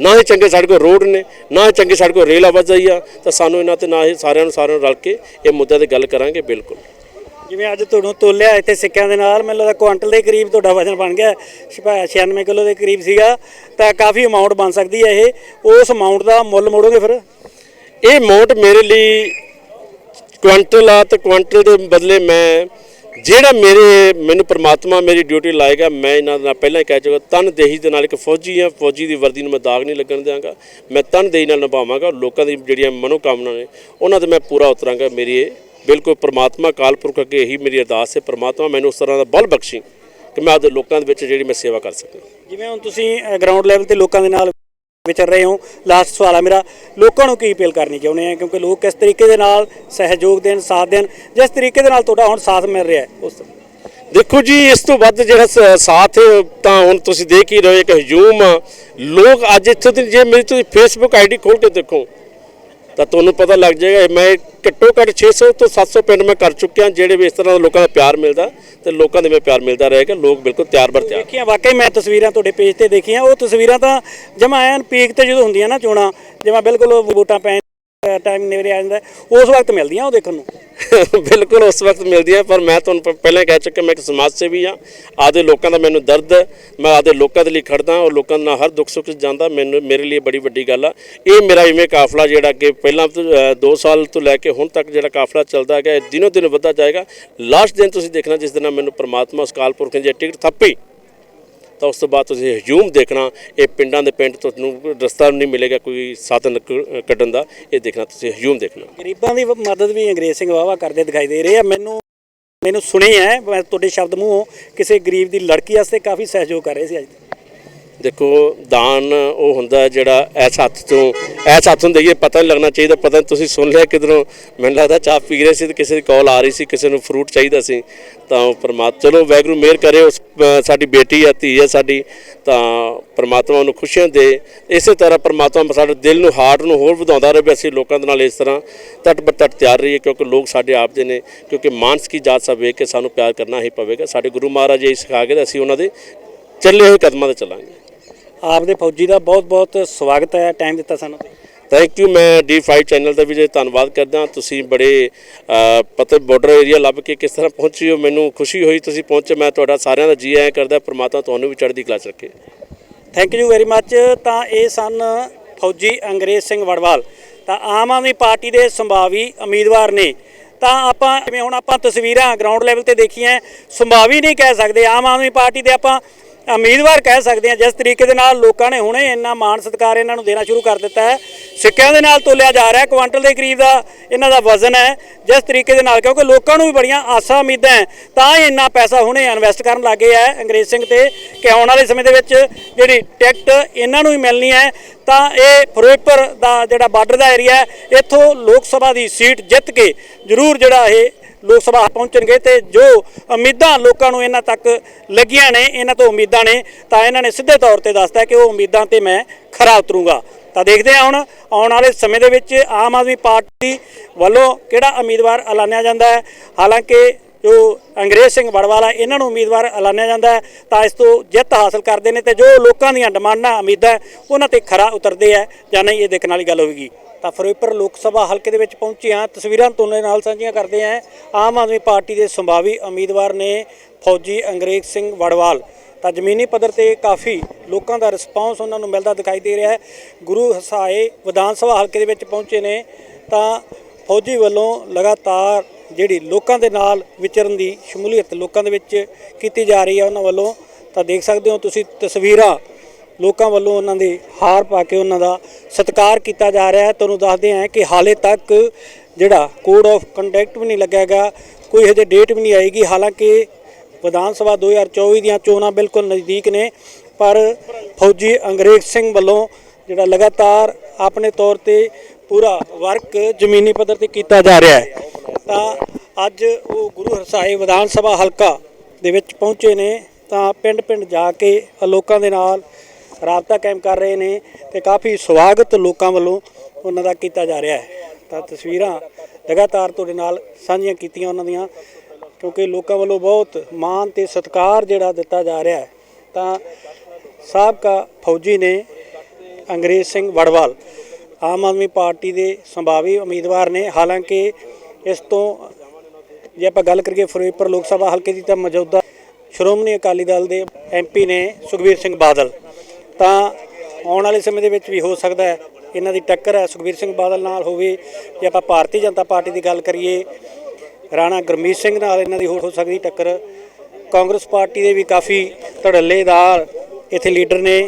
ਨਾ ਹੀ ਚੰਗੇ ਸਾਡੇ ਕੋਲ ਰੋਡ ਨੇ, ਨਾ ਹੀ ਚੰਗੇ ਸਾਡੇ ਕੋਲ ਰੇਲ ਆਵਾਜਾਈ ਆ। ਤਾਂ ਸਾਨੂੰ ਇਹਨਾਂ ਤੇ ਨਾ ਹੀ ਸਾਰਿਆਂ ਨੂੰ ਸਾਰਿਆਂ ਨੂੰ ਰਲ ਕੇ ਇਹ ਮੁੱਦਿਆਂ ਤੇ ਗੱਲ ਕਰਾਂਗੇ ਬਿਲਕੁਲ। ਜਿਵੇਂ ਅੱਜ ਤੁਹਾਨੂੰ ਤੋਲਿਆ ਇੱਥੇ ਸਿੱਕਿਆਂ ਦੇ ਨਾਲ, ਮੈਨੂੰ ਲੱਗਦਾ ਕੁਆਂਟਲ ਦੇ ਕਰੀਬ ਤੁਹਾਡਾ ਵਜ਼ਨ ਬਣ ਗਿਆ 96 ਕਿਲੋ ਦੇ ਕਰੀਬ ਸੀਗਾ, ਤਾਂ ਕਾਫੀ ਅਮਾਉਂਟ ਬਣ ਸਕਦੀ ਹੈ ਇਹ। ਉਸ ਅਮਾਉਂਟ ਦਾ ਮੁੱਲ ਮੋੜੋਗੇ ਫਿਰ? ਇਹ ਅਮਾਉਂਟ ਮੇਰੇ ਲਈ ਕੁਆਂਟਲ ਆ ਤੇ ਕੁਆਂਟਲ ਦੇ ਬਦਲੇ ਮੈਂ ਜਿਹੜਾ ਮੇਰੇ ਮੈਨੂੰ ਪ੍ਰਮਾਤਮਾ ਮੇਰੀ ਡਿਊਟੀ ਲਾਏਗਾ, ਮੈਂ ਇਹਨਾਂ ਨਾਲ ਪਹਿਲਾਂ ਹੀ ਕਹਿ ਚੁੱਕਾ ਤਨ ਦੇਹੀ ਦੇ ਨਾਲ ਇੱਕ ਫੌਜੀ ਆ, ਫੌਜੀ ਦੀ ਵਰਦੀ ਨੂੰ ਮੈਂ ਦਾਗ ਨਹੀਂ ਲੱਗਣ ਦਿਆਂਗਾ। ਮੈਂ ਤਨ ਦੇਹੀ ਨਾਲ ਨਿਭਾਵਾਂਗਾ, ਲੋਕਾਂ ਦੀ ਜਿਹੜੀਆਂ ਮਨੋਕਾਮਨਾ ਨੇ, ਉਹਨਾਂ ਤੇ ਮੈਂ ਪੂਰਾ ਉਤਰਾਂਗਾ ਮੇਰੀ ਇਹ ਬਿਲਕੁਲ ਪ੍ਰਮਾਤਮਾ ਕਾਲ ਪੁਰਖ ਅੱਗੇ ਇਹੀ ਮੇਰੀ ਅਰਦਾਸ ਹੈ, ਪ੍ਰਮਾਤਮਾ ਮੈਨੂੰ ਉਸ ਤਰ੍ਹਾਂ ਦਾ ਬਲ ਬਖਸ਼ੀ ਕਿ ਮੈਂ ਆਪਦੇ ਲੋਕਾਂ ਦੇ ਵਿੱਚ ਜਿਹੜੀ ਮੈਂ ਸੇਵਾ ਕਰ ਸਕਾਂ। ਜਿਵੇਂ ਹੁਣ ਤੁਸੀਂ ਗਰਾਊਂਡ ਲੈਵਲ ਤੇ ਲੋਕਾਂ ਦੇ ਨਾਲ ਵਿਚਰ ਰਹੇ ਹੋ। ਲਾਸਟ ਸਵਾਲ ਆ ਮੇਰਾ, ਲੋਕਾਂ ਨੂੰ ਕੀ ਅਪੀਲ ਕਰਨੀ ਚਾਹੁੰਦੇ ਆ? ਕਿਉਂਕਿ ਲੋਕ ਕਿਸ ਤਰੀਕੇ ਦੇ ਨਾਲ ਸਹਿਯੋਗ ਦੇਣ, ਸਾਥ ਦੇਣ, ਜਿਸ ਤਰੀਕੇ ਦੇ ਨਾਲ ਤੁਹਾਡਾ ਹੁਣ ਸਾਥ ਮਿਲ ਰਿਹਾ ਉਸ ਦੇਖੋ ਜੀ, ਇਸ ਤੋਂ ਵੱਧ ਜਿਹੜਾ ਸਾਥ ਤਾਂ ਹੁਣ ਤੁਸੀਂ ਦੇਖ ਹੀ ਰਹੇ ਹੋ ਇੱਕ ਹਜੂਮ ਲੋਕ ਅੱਜ ਇੱਥੋਂ ਦੀ, ਜੇ ਮੇਰੀ ਤੁਸੀਂ ਫੇਸਬੁੱਕ ਆਈਡੀ ਖੋਲ ਕੇ ਦੇਖੋ ਤਾਂ ਤੁਹਾਨੂੰ ਪਤਾ ਲੱਗ ਜਾਏਗਾ ਮੈਂ ਘੱਟੋ ਘੱਟ 600 ਤੋਂ 700 ਪਿੰਡ ਮੈਂ ਕਰ ਚੁੱਕਿਆ, ਜਿਹੜੇ ਵੀ ਇਸ ਤਰ੍ਹਾਂ ਦਾ ਲੋਕਾਂ ਦਾ ਪਿਆਰ ਮਿਲਦਾ ਤੇ ਲੋਕਾਂ ਦੇ ਮੈਂ ਪਿਆਰ ਮਿਲਦਾ ਰਹੇਗਾ, ਲੋਕ ਬਿਲਕੁਲ ਤਿਆਰ ਬਰ ਤਿਆਰ। ਦੇਖੀਆਂ, ਵਾਕਈ ਮੈਂ ਤਸਵੀਰਾਂ ਤੁਹਾਡੇ ਪੇਜ ਤੇ ਦੇਖੀਆਂ, ਉਹ ਤਸਵੀਰਾਂ ਤਾਂ ਜਮਾ ਐਨ ਪੀਕ ਤੇ ਜਦੋਂ ਹੁੰਦੀਆਂ ਨਾ ਚੋਣਾਂ, ਜਮਾ ਬਿਲਕੁਲ ਵੋਟਾਂ ਪੈਣ ਟਾਈਮ ਨੇੜੇ ਆ ਜਾਂਦਾ ਉਸ ਵਕਤ ਮਿਲਦੀਆਂ ਉਹ ਦੇਖਣ ਨੂੰ? ਬਿਲਕੁਲ ਉਸ ਵਕਤ ਮਿਲਦੀ ਹੈ, ਪਰ ਮੈਂ ਤੁਹਾਨੂੰ ਪ- ਪਹਿਲਾਂ ਹੀ ਕਹਿ ਚੁੱਕਿਆ ਮੈਂ ਇੱਕ ਸਮਾਜ ਸੇਵੀ ਆ ਆਦੇ ਲੋਕਾਂ ਦਾ ਮੈਨੂੰ ਦਰਦ ਹੈ, ਮੈਂ ਆਦੇ ਲੋਕਾਂ ਦੇ ਲਈ ਖੜਦਾ ਔਰ ਲੋਕਾਂ ਨਾਲ ਹਰ ਦੁੱਖ ਸੁੱਖ 'ਚ ਜਾਂਦਾ, ਮੈਨੂੰ, ਮੇਰੇ ਲਈ ਬੜੀ ਵੱਡੀ ਗੱਲ ਆ। ਇਹ ਮੇਰਾ ਇਵੇਂ ਕਾਫਲਾ ਜਿਹੜਾ ਕਿ ਪਹਿਲਾਂ 2 ਸਾਲ ਤੋਂ ਲੈ ਕੇ ਹੁਣ ਤੱਕ ਜਿਹੜਾ ਕਾਫਲਾ ਚੱਲਦਾ ਗਿਆ ਇਹ ਦਿਨੋ ਦਿਨ ਵੱਧਦਾ ਜਾਏਗਾ। ਲਾਸਟ ਦਿਨ ਤੁਸੀਂ ਦੇਖਣਾ ਜਿਸ ਦਿਨ ਮੈਨੂੰ ਪ੍ਰਮਾਤਮਾ, ਉਸ ਕਾਲ ਪੁਰਖ ਨੇ ਜੇ ਟਿਕਟ ਥੱਪੀ ਤਾਂ ਉਸ ਤੋਂ ਬਾਅਦ ਤੁਸੀਂ ਹਜੂਮ ਦੇਖਣਾ, ਇਹ ਪਿੰਡਾਂ ਦੇ ਪਿੰਡ ਤੁਹਾਨੂੰ ਰਸਤਾ ਨਹੀਂ ਮਿਲੇਗਾ ਕੋਈ ਸਾਧਨ ਕ- ਕੱਢਣ ਦਾ, ਇਹ ਦੇਖਣਾ ਤੁਸੀਂ ਹਜੂਮ ਦੇਖਣਾ। ਗਰੀਬਾਂ ਦੀ ਮਦਦ ਵੀ ਅੰਗਰੇਜ਼ ਸਿੰਘ ਵਾਵਾ ਕਰਦੇ ਦਿਖਾਈ ਦੇ ਰਹੇ ਆ। ਮੈਨੂੰ ਮੈਨੂੰ ਸੁਣੇ ਹੈ ਮੈਂ ਤੁਹਾਡੇ ਸ਼ਬਦ ਮੂੰਹੋਂ ਕਿਸੇ ਗਰੀਬ ਦੀ ਲੜਕੀ ਵਾਸਤੇ ਕਾਫੀ ਸਹਿਯੋਗ ਕਰ ਰਹੇ ਸੀ ਅੱਜ। ਦੇਖੋ, ਦਾਨ ਉਹ ਹੁੰਦਾ ਜਿਹੜਾ ਐਸ ਹੱਥ ਤੋਂ, ਐਸ ਹੱਥ ਨੂੰ ਦੇਈਏ ਪਤਾ ਨਹੀਂ ਲੱਗਣਾ ਚਾਹੀਦਾ, ਪਤਾ ਨਹੀਂ ਤੁਸੀਂ ਸੁਣ ਲਿਆ ਕਿਧਰੋਂ। ਮੈਨੂੰ ਲੱਗਦਾ ਚਾਹ ਪੀ ਰਹੇ ਸੀ ਤੇ ਕਿਸੇ ਦੀ ਕਾਲ ਆ ਰਹੀ ਸੀ, ਕਿਸੇ ਨੂੰ ਫਰੂਟ ਚਾਹੀਦਾ ਸੀ। ਤਾਂ ਉਹ ਪਰਮਾਤਮਾ, ਚਲੋ ਵੈਗਰੂ ਮਿਹਰ ਕਰੇ ਉਸ ਸਾਡੀ ਬੇਟੀ ਆ, ਧੀ ਆ ਸਾਡੀ, ਤਾਂ ਪਰਮਾਤਮਾ ਨੂੰ ਖੁਸ਼ੀਆਂ ਦੇ। ਇਸੇ ਤਰ੍ਹਾਂ ਪਰਮਾਤਮਾ ਸਾਡੇ ਦਿਲ ਨੂੰ ਹਾਰਟ ਨੂੰ ਹੋਰ ਵਧਾਉਂਦਾ ਰਹੇ ਵੀ ਅਸੀਂ ਲੋਕਾਂ ਦੇ ਨਾਲ ਇਸ ਤਰ੍ਹਾਂ ਤੱਟ ਬਰ ਤੱਟ ਤਿਆਰ ਰਹੀਏ, ਕਿਉਂਕਿ ਲੋਕ ਸਾਡੇ ਆਪ ਦੇ ਨੇ, ਕਿਉਂਕਿ ਮਾਨਸ ਕੀ ਜਾਤ ਸਭ ਵੇਖ ਕੇ ਸਾਨੂੰ ਪਿਆਰ ਕਰਨਾ ਹੀ ਪਵੇਗਾ। ਸਾਡੇ ਗੁਰੂ ਮਹਾਰਾਜ ਇਹ ਸਿਖਾ ਗਏ ਤੇ ਅਸੀਂ ਉਹਨਾਂ ਦੇ ਚੱਲੇ ਹੋਏ ਕਦਮਾਂ ਤੇ ਚੱਲਾਂਗੇ। ਆਪ ਦੇ ਫੌਜੀ ਦਾ ਬਹੁਤ ਬਹੁਤ ਸਵਾਗਤ ਹੈ ਟਾਈਮ ਦਿੱਤਾ ਸਾਨੂੰ ਥੈਂਕ ਯੂ ਮੈਂ D5 ਚੈਨਲ ਦਾ ਵੀ ਜੇ ਧੰਨਵਾਦ ਕਰਦਾ ਤੁਸੀਂ ਬੜੇ ਪਤੇ ਬਾਰਡਰ ਏਰੀਆ ਲੱਭ ਕੇ ਕਿਸ ਤਰ੍ਹਾਂ ਪਹੁੰਚੇ ਹੋ ਮੈਨੂੰ ਖੁਸ਼ੀ ਹੋਈ ਤੁਸੀਂ ਪਹੁੰਚੇ ਮੈਂ ਤੁਹਾਡਾ ਸਾਰਿਆਂ ਦਾ ਜੀ ਆਇਆਂ ਕਰਦਾ ਪ੍ਰਮਾਤਮਾ ਤੁਹਾਨੂੰ ਵੀ ਚੜ੍ਹਦੀ ਕਲਾ 'ਚ ਰੱਖੇ। ਥੈਂਕ ਯੂ ਵੈਰੀ ਮੱਚ ਤਾਂ ਇਹ ਸਨ ਫੌਜੀ ਅੰਗਰੇਜ਼ ਸਿੰਘ ਵੜਵਾਲ। ਤਾਂ ਆਮ ਆਦਮੀ ਪਾਰਟੀ ਦੇ ਸੰਭਾਵੀ ਉਮੀਦਵਾਰ ਨੇ। ਤਾਂ ਆਪਾਂ ਜਿਵੇਂ ਹੁਣ ਆਪਾਂ ਤਸਵੀਰਾਂ ਗਰਾਊਂਡ ਲੈਵਲ ਤੇ ਦੇਖੀਆਂ ਸੰਭਾਵੀ ਨਹੀਂ ਕਹਿ ਸਕਦੇ ਆਮ ਆਦਮੀ ਪਾਰਟੀ ਦੇ ਆਪਾਂ ਉਮੀਦਵਾਰ ਕਹਿ ਸਕਦੇ ਹਾਂ, ਜਿਸ ਤਰੀਕੇ ਦੇ ਨਾਲ ਲੋਕਾਂ ਨੇ ਹੁਣੇ ਇੰਨਾ ਮਾਣ ਸਤਿਕਾਰ ਇਹਨਾਂ ਨੂੰ ਦੇਣਾ ਸ਼ੁਰੂ ਕਰ ਦਿੱਤਾ ਹੈ। ਸਿੱਕਿਆਂ ਦੇ ਨਾਲ ਤੋਲਿਆ ਜਾ ਰਿਹਾ ਕੁਆਂਟਲ ਦੇ ਕਰੀਬ ਦਾ ਇਹਨਾਂ ਦਾ ਵਜ਼ਨ ਹੈ, ਜਿਸ ਤਰੀਕੇ ਦੇ ਨਾਲ, ਕਿਉਂਕਿ ਲੋਕਾਂ ਨੂੰ ਵੀ ਬੜੀਆਂ ਆਸਾਂ ਉਮੀਦਾਂ ਹੈ, ਤਾਂ ਹੀ ਇੰਨਾ ਪੈਸਾ ਹੁਣੇ ਇਨਵੈਸਟ ਕਰਨ ਲੱਗੇ ਹੈ ਅੰਗਰੇਜ਼ ਸਿੰਘ ਤੇ, ਕਿ ਆਉਣ ਵਾਲੇ ਸਮੇਂ ਦੇ ਵਿੱਚ ਜਿਹੜੀ ਟਿਕਟ ਇਹਨਾਂ ਨੂੰ ਹੀ ਮਿਲਣੀ ਹੈ, ਤਾਂ ਇਹ ਫਿਰੋਜ਼ਪੁਰ ਦਾ ਜਿਹੜਾ ਬਾਰਡਰ ਦਾ ਏਰੀਆ ਹੈ, ਇੱਥੋਂ ਲੋਕ ਸਭਾ ਦੀ ਸੀਟ ਜਿੱਤ ਕੇ ਜ਼ਰੂਰ ਜਿਹੜਾ ਇਹ ਲੋਕ ਸਭਾ ਪਹੁੰਚਣਗੇ ਤੇ ਜੋ ਉਮੀਦਾਂ ਲੋਕਾਂ ਨੂੰ ਇਹਨਾਂ ਤੱਕ ਲੱਗੀਆਂ ਨੇ, ਇਹਨਾਂ ਤੋਂ ਉਮੀਦਾਂ ਨੇ, ਤਾਂ ਇਹਨਾਂ ਨੇ ਸਿੱਧੇ ਤੌਰ ਤੇ ਦੱਸਦਾ ਕਿ ਉਹ ਉਮੀਦਾਂ ਤੇ ਮੈਂ ਖਰਾ ਉਤਰੂੰਗਾ। ਤਾਂ ਦੇਖਦੇ ਹਾਂ ਹੁਣ ਆਉਣ ਵਾਲੇ ਸਮੇਂ ਦੇ ਵਿੱਚ ਆਮ ਆਦਮੀ ਪਾਰਟੀ ਵੱਲੋਂ ਕਿਹੜਾ ਉਮੀਦਵਾਰ ਐਲਾਨਿਆ ਜਾਂਦਾ ਹੈ? ਹਾਲਾਂਕਿ ਜੋ ਅੰਗਰੇਜ਼ ਸਿੰਘ ਵੜਵਾਲਾ, ਇਹਨਾਂ ਨੂੰ ਉਮੀਦਵਾਰ ਐਲਾਨਿਆ ਜਾਂਦਾ ਹੈ, ਤਾਂ ਇਸ ਤੋਂ ਜਿੱਤ ਹਾਸਲ ਕਰਦੇ ਨੇ ਤੇ ਜੋ ਲੋਕਾਂ ਦੀਆਂ ਡਿਮਾਂਡਾਂ, ਉਮੀਦਾਂ, ਉਹਨਾਂ ਤੇ ਖਰਾ ਉਤਰਦੇ ਆ ਜਾਂ ਨਹੀਂ, ਇਹ ਦੇਖਣ ਵਾਲੀ ਗੱਲ ਹੋਵੇਗੀ। ਤਾਂ ਫਿਰੋਜ਼ਪੁਰ ਲੋਕ ਸਭਾ ਹਲਕੇ ਦੇ ਵਿੱਚ ਪਹੁੰਚੇ ਹਾਂ। ਤਸਵੀਰਾਂ ਤੁਹਾਡੇ ਨਾਲ ਸਾਂਝੀਆਂ ਕਰਦੇ ਹਾਂ। ਆਮ ਆਦਮੀ ਪਾਰਟੀ ਦੇ ਸੰਭਾਵੀ ਉਮੀਦਵਾਰ ਨੇ ਫੌਜੀ ਅੰਗਰੇਜ਼ ਸਿੰਘ ਵੜਵਾਲ। ਤਾਂ ਜ਼ਮੀਨੀ ਪੱਧਰ ਤੇ ਕਾਫੀ ਲੋਕਾਂ ਦਾ ਰਿਸਪਾਂਸ ਉਹਨਾਂ ਨੂੰ ਮਿਲਦਾ ਦਿਖਾਈ ਦੇ ਰਿਹਾ ਹੈ। ਗੁਰੂ ਹਸਾਏ ਵਿਧਾਨ ਸਭਾ ਹਲਕੇ ਦੇ ਵਿੱਚ ਪਹੁੰਚੇ ਨੇ। ਤਾਂ ਫੌਜੀ ਵੱਲੋਂ ਲਗਾਤਾਰ ਜਿਹੜੀ ਲੋਕਾਂ ਦੇ ਨਾਲ ਵਿਚਰਨ ਦੀ ਸ਼ਮੂਲੀਅਤ ਲੋਕਾਂ ਦੇ ਵਿੱਚ ਕੀਤੀ ਜਾ ਰਹੀ ਹੈ ਉਹਨਾਂ ਵੱਲੋਂ। ਤਾਂ ਦੇਖ ਸਕਦੇ ਹੋ ਤੁਸੀਂ ਤਸਵੀਰਾਂ ਲੋਕਾਂ ਵੱਲੋਂ ਉਹਨਾਂ ਦੇ ਹਾਰ ਪਾ ਕੇ ਉਹਨਾਂ ਦਾ ਸਤਿਕਾਰ ਕੀਤਾ ਜਾ ਰਿਹਾ ਹੈ। ਤੁਹਾਨੂੰ ਦੱਸਦੇ ਹਾਂ ਕਿ ਹਾਲੇ ਤੱਕ ਜਿਹੜਾ ਕੋਡ ਆਫ ਕੰਡਕਟ ਵੀ ਨਹੀਂ ਲੱਗਿਆਗਾ ਕੋਈ ਹਜੇ ਡੇਟ ਵੀ ਨਹੀਂ ਆਏਗੀ। ਹਾਲਾਂਕਿ ਵਿਧਾਨ ਸਭਾ 2024 ਦੀਆਂ ਚੋਣਾਂ ਬਿਲਕੁਲ ਨਜ਼ਦੀਕ ਨੇ, ਪਰ ਫੌਜੀ ਅੰਗਰੇਜ਼ ਸਿੰਘ ਵੱਲੋਂ ਜਿਹੜਾ ਲਗਾਤਾਰ ਆਪਣੇ ਤੌਰ ਤੇ ਪੂਰਾ ਵਰਕ ਜ਼ਮੀਨੀ ਪੱਧਰ ਤੇ ਕੀਤਾ ਜਾ ਰਿਹਾ ਹੈ। ਤਾਂ ਅੱਜ ਉਹ ਗੁਰੂ ਹਰਸਾਏ ਵਿਧਾਨ ਸਭਾ ਹਲਕਾ ਦੇ ਵਿੱਚ ਪਹੁੰਚੇ ਨੇ। ਤਾਂ ਪਿੰਡ ਪਿੰਡ ਜਾ ਕੇ ਲੋਕਾਂ ਦੇ ਨਾਲ ਰਾਬਤਾ ਕਾਇਮ ਕਰ ਰਹੇ ਨੇ ਤੇ ਕਾਫੀ ਸਵਾਗਤ ਲੋਕਾਂ ਵੱਲੋਂ ਉਹਨਾਂ ਦਾ ਕੀਤਾ ਜਾ ਰਿਹਾ ਹੈ। ਤਾਂ ਤਸਵੀਰਾਂ ਲਗਾਤਾਰ ਤੁਹਾਡੇ ਨਾਲ ਸਾਂਝੀਆਂ ਕੀਤੀਆਂ ਉਹਨਾਂ ਦੀਆਂ, ਕਿਉਂਕਿ ਲੋਕਾਂ ਵੱਲੋਂ ਬਹੁਤ ਮਾਣ ਤੇ ਸਤਿਕਾਰ ਜਿਹੜਾ ਦਿੱਤਾ ਜਾ ਰਿਹਾ ਹੈ। ਤਾਂ ਸਾਬਕਾ ਫੌਜੀ ਨੇ ਅੰਗਰੇਜ਼ ਸਿੰਘ ਵੜਵਾਲ, ਆਮ ਆਦਮੀ ਪਾਰਟੀ ਦੇ ਸੰਭਾਵੀ ਉਮੀਦਵਾਰ ਨੇ, ਹਾਲਾਂਕਿ ਇਸ ਤੋਂ ਜੇ ਆਪਾਂ ਗੱਲ ਕਰੀਏ ਫਿਰੋਜ਼ਪੁਰ ਲੋਕ ਸਭਾ ਹਲਕੇ ਦੀ ਤਾਂ ਮੌਜੂਦਾ ਸ਼੍ਰੋਮਣੀ ਅਕਾਲੀ ਦਲ ਦੇ ਐਮਪੀ ਨੇ ਸੁਖਬੀਰ ਸਿੰਘ ਬਾਦਲ। ਤਾਂ ਆਉਣ ਵਾਲੇ ਸਮੇਂ ਦੇ ਵਿੱਚ ਵੀ ਹੋ ਸਕਦਾ ਹੈ ਇਹਨਾਂ ਦੀ ਟੱਕਰ ਹੈ ਸੁਖਬੀਰ ਸਿੰਘ ਬਾਦਲ ਨਾਲ ਹੋਵੇ ਜੇ ਆਪਾਂ ਭਾਰਤੀ ਜਨਤਾ ਪਾਰਟੀ ਦੀ ਗੱਲ ਕਰੀਏ ਰਾਣਾ ਗੁਰਮੀਤ ਸਿੰਘ ਨਾਲ ਇਹਨਾਂ ਦੀ ਹੋ ਹੋ ਸਕਦੀ ਟੱਕਰ ਕਾਂਗਰਸ ਪਾਰਟੀ ਦੇ ਵੀ ਕਾਫੀ ਧੜੱਲੇਦਾਰ ਇੱਥੇ ਲੀਡਰ ਨੇ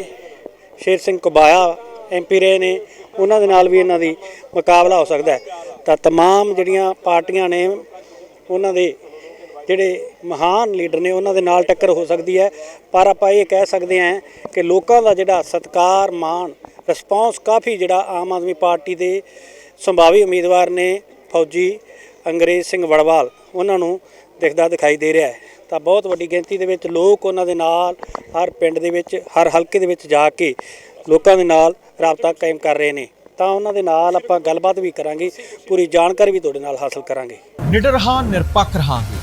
ਸ਼ੇਰ ਸਿੰਘ ਕਬਾਇਆ ਐਮਪੀ ਰਹੇ ਨੇ ਉਹਨਾਂ ਦੇ ਨਾਲ ਵੀ ਇਹਨਾਂ ਦੀ ਮੁਕਾਬਲਾ ਹੋ ਸਕਦਾ ਹੈ ਤਾਂ तमाम ਜਿਹੜੀਆਂ ਪਾਰਟੀਆਂ ਨੇ ਉਹਨਾਂ ਦੇ ਜਿਹੜੇ ਮਹਾਨ ਲੀਡਰ ਨੇ, ਉਹਨਾਂ ਦੇ ਨਾਲ ਟੱਕਰ ਹੋ ਸਕਦੀ ਹੈ। ਪਰ ਆਪਾਂ ਇਹ ਕਹਿ ਸਕਦੇ ਹਾਂ ਕਿ ਲੋਕਾਂ ਦਾ ਜਿਹੜਾ ਸਤਕਾਰ, ਮਾਣ ਰਿਸਪਾਂਸ ਕਾਫੀ ਜਿਹੜਾ ਆਮ ਆਦਮੀ ਪਾਰਟੀ ਦੇ ਸੰਭਾਵੀ ਉਮੀਦਵਾਰ ਨੇ, ਫੌਜੀ ਅੰਗਰੇਜ਼ ਸਿੰਘ ਵੜਵਾਲ, ਉਹਨਾਂ ਨੂੰ ਦਿਖਦਾ ਦਿਖਾਈ ਦੇ ਰਿਹਾ ਹੈ। ਤਾਂ ਬਹੁਤ ਵੱਡੀ ਗਿਣਤੀ ਦੇ ਵਿੱਚ ਲੋਕ ਉਹਨਾਂ ਦੇ ਨਾਲ, ਹਰ ਪਿੰਡ ਦੇ ਵਿੱਚ, ਹਰ ਹਲਕੇ ਦੇ ਵਿੱਚ ਜਾ ਕੇ ਲੋਕਾਂ ਦੇ ਨਾਲ ਰਾਬਤਾ ਕਾਇਮ ਕਰ ਰਹੇ ਨੇ। ਤਾਂ ਉਹਨਾਂ ਦੇ ਨਾਲ ਆਪਾਂ ਗੱਲਬਾਤ ਵੀ ਕਰਾਂਗੇ, ਪੂਰੀ ਜਾਣਕਾਰੀ ਵੀ ਤੁਹਾਡੇ ਨਾਲ ਹਾਸਲ ਕਰਾਂਗੇ। ਨਿਡਰ ਹਾਂ, ਨਿਰਪੱਖ ਰਹਾਂਗੇ।